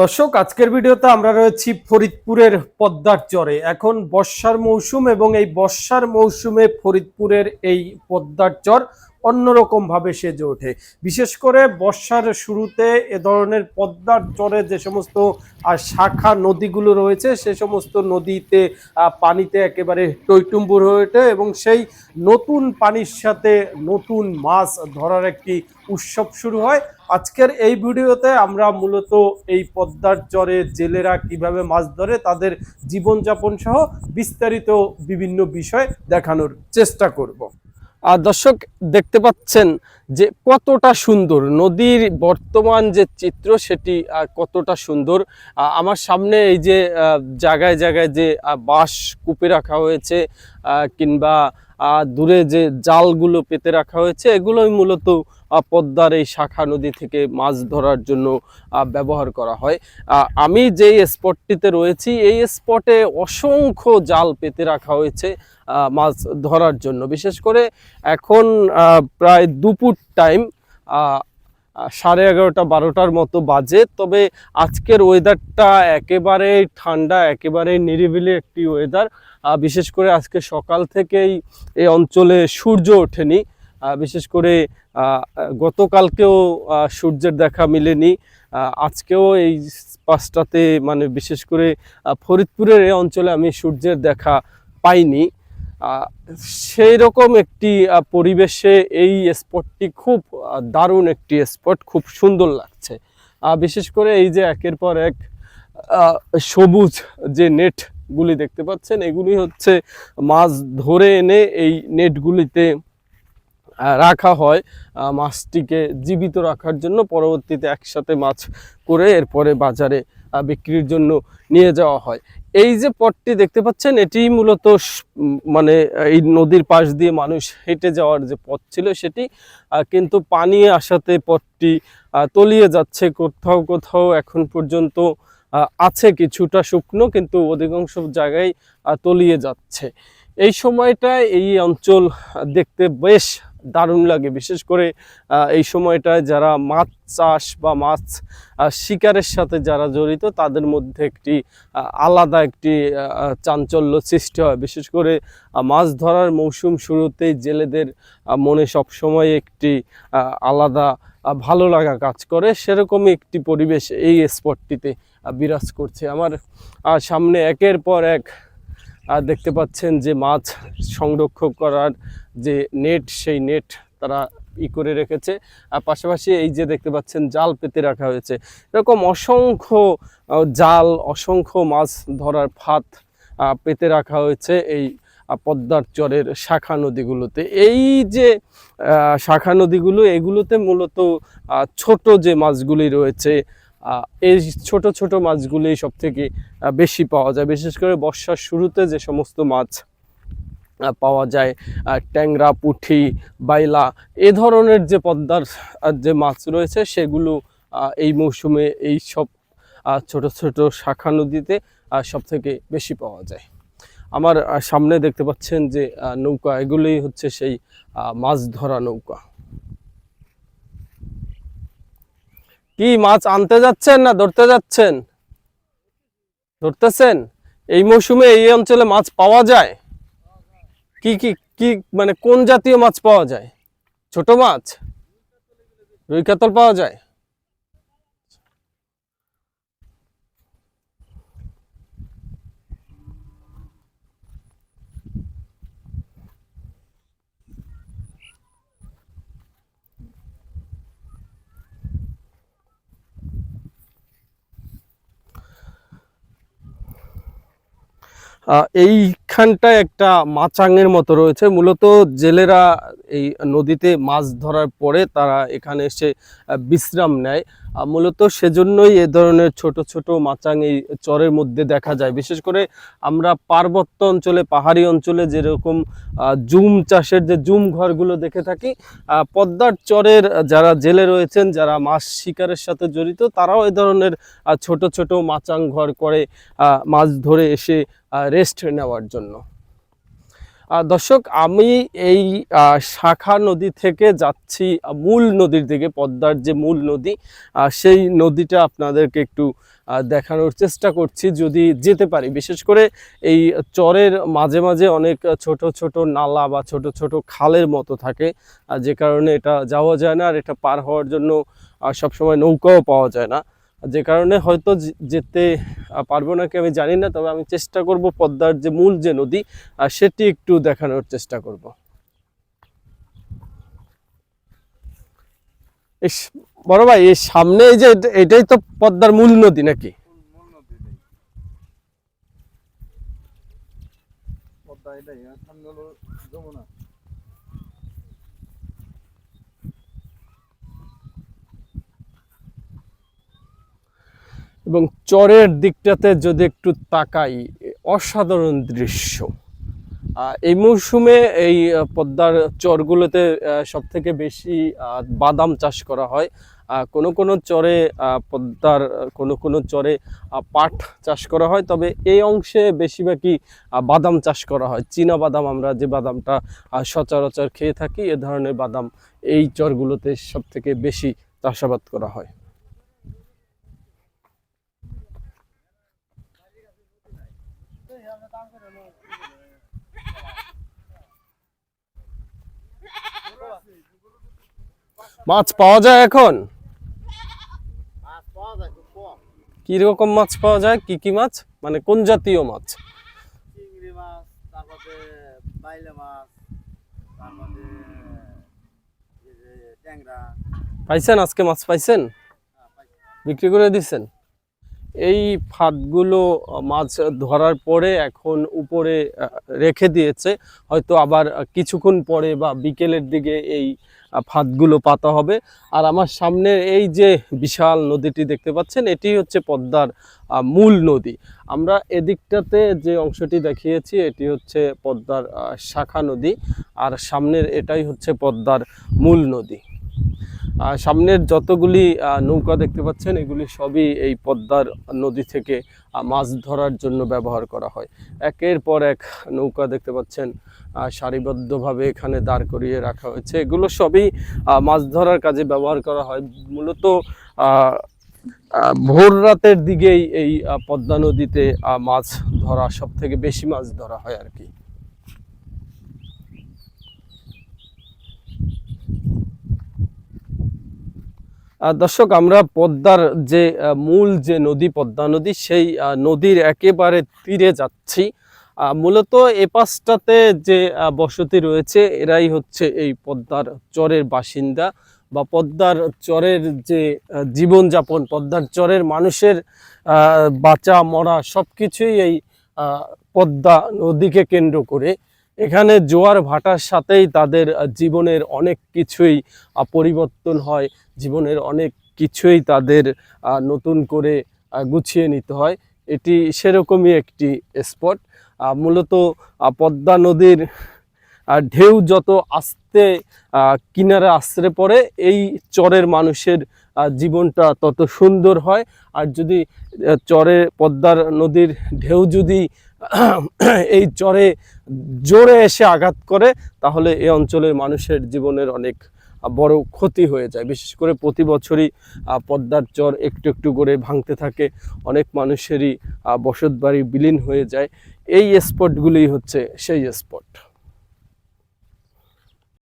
দর্শক, আজকের ভিডিওতে আমরা রয়েছি ফরিদপুরের পদ্মার চরে। এখন বর্ষার মৌসুম এবং এই বর্ষার মৌসুমে ফরিদপুরের এই পদ্মার চর অন্যরকম ভাবে সেজে ওঠে। বিশেষ করে বর্ষার শুরুতে এ ধরনের পদ্মার চরে যে সমস্ত শাখা নদীগুলো রয়েছে, সে সমস্ত নদীতে পানিতে একেবারে টৈটুম্বুর হয়ে ওঠে এবং সেই নতুন পানির সাথে নতুন মাছ ধরার একটি উৎসব শুরু হয়। আজকের এই ভিডিওতে আমরা মূলত এই পদ্মার চরে জেলেরা কীভাবে মাছ ধরে, তাদের জীবনযাপন সহ বিস্তারিত বিভিন্ন বিষয় দেখানোর চেষ্টা করব। আর দর্শক দেখতে পাচ্ছেন যে কতটা সুন্দর। নদীর বর্তমান যে চিত্র সেটি কতটা সুন্দর। আমার সামনে এই যে জায়গায় জায়গায় যে বাঁশ কুপে রাখা হয়েছে কিংবা দূরে যে জালগুলো পেতে রাখা হয়েছে, এগুলোই মূলত পদ্মার এই শাখা নদী থেকে মাছ ধরার জন্য ব্যবহার করা হয়। আমি যেই স্পটটিতে রয়েছি, এই স্পটে অসংখ্য জাল পেতে রাখা হয়েছে মাছ ধরার জন্য। বিশেষ করে এখন প্রায় দুপুর টাইম সাড়ে এগারোটা, বারোটার মতো বাজে। তবে আজকের ওয়েদারটা একেবারেই ঠান্ডা, একেবারেই নিরিবিলি একটি ওয়েদার বিশেষ করে আজকে সকাল থেকেই এই অঞ্চলে সূর্য ওঠেনি। বিশেষ করে গতকালকেও সূর্যের দেখা মিলেনি। আজকেও এই পাঁচটাতে মানে বিশেষ করে ফরিদপুরের এই অঞ্চলে আমি সূর্যের দেখা পাইনি। সেই রকম একটি পরিবেশে এই স্পটটি খুব দারুণ একটি স্পট খুব সুন্দর লাগছে। বিশেষ করে এই যে একের পর এক সবুজ যে নেটগুলি দেখতে পাচ্ছেন, এগুলি হচ্ছে মাছ ধরে এনে এই নেটগুলিতে রাখা হয়। মাছটিকে জীবিত রাখার জন্য পরবর্তীতে একসাথে মাছ করে এরপরে বাজারে বিক্রির জন্য নিয়ে যাওয়া হয়। এই যে পথটি দেখতে পাচ্ছেন এটি মূলত মানে এই নদীর পাশ দিয়ে মানুষ হেঁটে যাওয়ার যে পথ ছিল সেটি। কিন্তু পানি আসাতে পথটি তলিয়ে যাচ্ছে। কোথাও কোথাও এখন পর্যন্ত আছে কিছুটা শুকনো, কিন্তু অধিকাংশ জায়গায় তলিয়ে যাচ্ছে। এই সময়টায় এই অঞ্চল দেখতে বেশ দারুণ লাগে। বিশেষ করে এই সময়টায় যারা মাছ চাষ বা মাছ শিকারের সাথে যারা জড়িত, তাদের মধ্যে একটি আলাদা একটি চাঞ্চল্য সৃষ্টি হয়। বিশেষ করে মাছ ধরার মৌসুম শুরুতেই জেলেদের মনে সবসময় একটি আলাদা ভালো লাগা কাজ করে। সেরকমই একটি পরিবেশ এই স্পটটিতে বিরাজ করছে। আমার সামনে একের পর এক দেখতে পাচ্ছেন যে মাছ সংরক্ষণ করার যে নেট, সেই নেট তারা ই করে রেখেছে। আর পাশাপাশি এই যে দেখতে পাচ্ছেন জাল পেতে রাখা হয়েছে। এরকম অসংখ্য জাল, অসংখ্য মাছ ধরার ফাঁদ পেতে রাখা হয়েছে এই পদ্মার চরের শাখা নদীগুলোতে। এই যে শাখা নদীগুলো, এগুলোতে মূলত ছোট যে মাছগুলি রয়েছে এই ছোট ছোট মাছগুলি সব থেকে বেশি পাওয়া যায়। বিশেষ করে বর্ষার শুরুতে যে সমস্ত মাছ পাওয়া যায় ট্যাংরা পুঁটি বাইলা, এ ধরনের যে পদ্মার যে মাছ রয়েছে সেগুলো এই মৌসুমে এই সব ছোট ছোট শাখা নদীতে সব থেকে বেশি পাওয়া যায়। আমার সামনে দেখতে পাচ্ছেন যে নৌকা এগুলি হচ্ছে সেই মাছ ধরা নৌকা। কি মাছ আনতে যাচ্ছেন না ধরতে যাচ্ছেন? ধরতেছেন? এই মৌসুমে এই অঞ্চলে মাছ পাওয়া যায়? কি কি কি মানে কোন জাতীয় মাছ পাওয়া যায়? ছোট মাছ? রুই কাতল পাওয়া যায়? আহ, এইখানটায় একটা মাচাঙের মতো রয়েছে। মূলত জেলেরা এই নদীতে মাছ ধরার পরে তারা এখানে এসে বিশ্রাম নেয়। মূলত সেজন্যই এ ধরনের ছোট ছোট মাচাং এই চরের মধ্যে দেখা যায়। বিশেষ করে আমরা পার্বত্য অঞ্চলে পাহাড়ি অঞ্চলে যেরকম জুম চাষের যে জুম ঘরগুলো দেখে থাকি পদ্মার চরের যারা জেলে রয়েছেন যারা মাছ শিকারের সাথে জড়িত তারাও এ ধরনের ছোট ছোট মাচাং ঘর করে মাছ ধরে এসে রেস্ট নেওয়ার জন্য। দর্শক, আমি এই শাখা নদী থেকে যাচ্ছি মূল নদীর দিকে, পদ্মার যে মূল নদী সেই নদীটা আপনাদেরকে একটু দেখানোর চেষ্টা করছি, যদি যেতে পারি। বিশেষ করে এই চরের মাঝে মাঝে অনেক ছোট ছোট নালা বা ছোট ছোট খালের মতো থাকে যে কারণে এটা যাওয়া যায় না, আর এটা পার হওয়ার জন্য সবসময় নৌকাও পাওয়া যায় না। যে কারণে হয়তো যেতে পারব নাকি আমি জানি না, তবে আমি চেষ্টা করব পদ্মার যে মূল যে নদী সেটি একটু দেখানোর চেষ্টা করব। বড় ভাই এই সামনে এই যে এটা- এটাই তো পদ্মার মূল নদী নাকি? পদ্মা এটাই যমুনা। এবং চরের দিকটাতে যদি একটু তাকাই অসাধারণ দৃশ্য। এই মৌসুমে এই পদ্মার চরগুলোতে সব থেকে বেশি বাদাম চাষ করা হয়। কোনো কোনো চরে পদ্মার কোনো কোনো চরে পাট চাষ করা হয়, তবে এই অংশে বেশিরভাগই বাদাম চাষ করা হয়। চীনা বাদাম আমরা যে বাদামটা সচরাচর খেয়ে থাকি, এ ধরনের বাদাম এই চরগুলোতে সব থেকে বেশি চাষাবাদ করা হয়। মাছ পাওয়া যায় এখন? কি রকম মাছ পাওয়া যায়? কি কি মাছ? মানে কোন জাতীয় মাছ? চিংড়ি মাছ তারপরে বাইলে মাছ তারপরে ট্যাংরা। পাইছেন? আজকে মাছ পাইছেন? হ্যাঁ, বিক্রি করে দিছেন? এই ফাঁদগুলো মাছ ধরার পরে এখন উপরে রেখে দিয়েছে। হয়তো আবার কিছুক্ষণ পরে বা বিকেলের দিকে এই ফাঁদগুলো পাতা হবে। আর আমার সামনে এই যে বিশাল নদীটি দেখতে পাচ্ছেন, এটি হচ্ছে পদ্মার মূল নদী। আমরা এদিকটাতে যে অংশটি দেখিয়েছি, এটি হচ্ছে পদ্মার শাখা নদী। আর সামনের এটাই হচ্ছে পদ্মার মূল নদী। সামনের যতগুলি নৌকা দেখতে পাচ্ছেন, এগুলি সবই এই পদ্মার নদী থেকে মাছ ধরার জন্য ব্যবহার করা হয়। একের পর এক নৌকা দেখতে পাচ্ছেন সারিবদ্ধভাবে এখানে দাঁড় করিয়ে রাখা হয়েছে। এগুলো সবই মাছ ধরার কাজে ব্যবহার করা হয়। মূলত ভোর রাতের দিকেই এই পদ্মা নদীতে মাছ ধরা সব থেকে বেশি মাছ ধরা হয় আর কি। দর্শক, আমরা পদ্মার যে মূল যে নদী, পদ্মা নদী, সেই নদীর একেবারে তীরে যাচ্ছি। মূলত এ পাশটাতে যে বসতি রয়েছে, এরাই হচ্ছে এই পদ্মার চরের বাসিন্দা বা পদ্মার চরের যে জীবনযাপন, পদ্মার চরের মানুষের বাঁচা, মরা সব কিছুই এই পদ্মা নদীকে কেন্দ্র করে। এখানে জোয়ার ভাটার সাথেই তাদের জীবনের অনেক কিছুই পরিবর্তন হয়। জীবনের অনেক কিছুই তাদের নতুন করে গুছিয়ে নিতে হয়। এটি সেরকমই একটি স্পট। মূলত পদ্মা নদীর ঢেউ যত আস্তে কিনারে আশ্রে পড়ে, এই চরের মানুষের জীবনটা তত সুন্দর হয়। আর যদি চরে পদ্মার নদীর ঢেউ যদি, এই চরে জোরে এসে আঘাত করে, তাহলে এই অঞ্চলের মানুষের জীবনের অনেক বড় ক্ষতি হয়ে যায়। বিশেষ করে প্রতি বছরই পদ্মার চর একটু একটু করে ভাঙতে থাকে, অনেক মানুষেরই বসত বাড়ি বিলীন হয়ে যায়। এই স্পটগুলি হচ্ছে সেই স্পট